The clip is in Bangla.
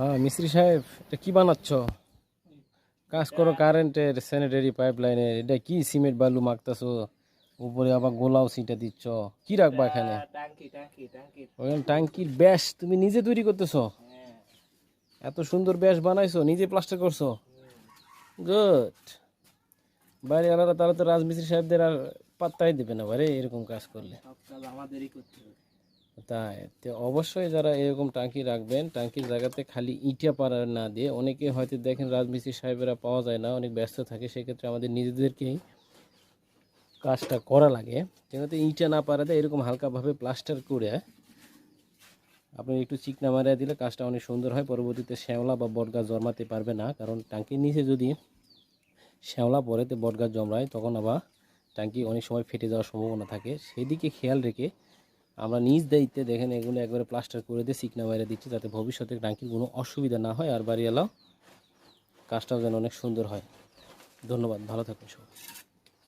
হ্যাঁ মিস্ত্রি সাহেব এটা কী বানাচ্ছ? কাজ করো কারেন্টের স্যানিটারি পাইপ লাইনের এটা কি সিমেন্ট বালু মাখতেছো? উপরে আবার গোলাও সিটা দিচ্ছ। কি রাখবা এখানে? টাঙ্কি ওখানে টাঙ্কির ব্যাস তুমি নিজে তৈরি করতেছো? হ্যাঁ। এত সুন্দর ব্যাস বানাইছো নিজে প্লাস্টার করছ? গুড বাইরে আলাদা তাহলে তো রাজমিস্ত্রি সাহেবদের আর পাত্তাই দেবে না বারে এরকম কাজ করলে। আমাদেরই করতে হবে। তাই। তো অবশ্যই যারা এরকম টাঙ্কি রাখবেন, টাঙ্কির জায়গাতে খালি ইটা পাড়া না দিয়ে অনেকে হয়তো দেখেন রাজমিস্ত্রি সাহেবেরা পাওয়া যায় না, অনেক ব্যস্ত থাকে, সেক্ষেত্রে আমাদের নিজেদেরকেই কাজটা করা লাগে। যেহেতু ইটা না পারাতে এরকম হালকাভাবে প্লাস্টার করে আপনি একটু চিকনা মারিয়ে দিলে কাজটা অনেক সুন্দর হয়, পরবর্তীতে শ্যাওলা বা বটগাছ জন্মাতে পারবে না, কারণ টাঙ্কির নিচে যদি শ্যাওলা পড়ে তো বটগাছ জমরায় তখন আবার টাঙ্কি অনেক সময় ফেটে যাওয়ার সম্ভাবনা থাকে। সেদিকে খেয়াল রেখে আমরা নিজ দায়িত্বে দেখেন এগুলো একবারে প্লাস্টার করে দিয়ে সিকনা বাইরে দিচ্ছি, যাতে ভবিষ্যতে টাঙ্কির কোনো অসুবিধা না হয়। আর বাড়ি এলাও কাজটাও যেন অনেক সুন্দর হয়। ধন্যবাদ, ভালো থাকুন সবাই।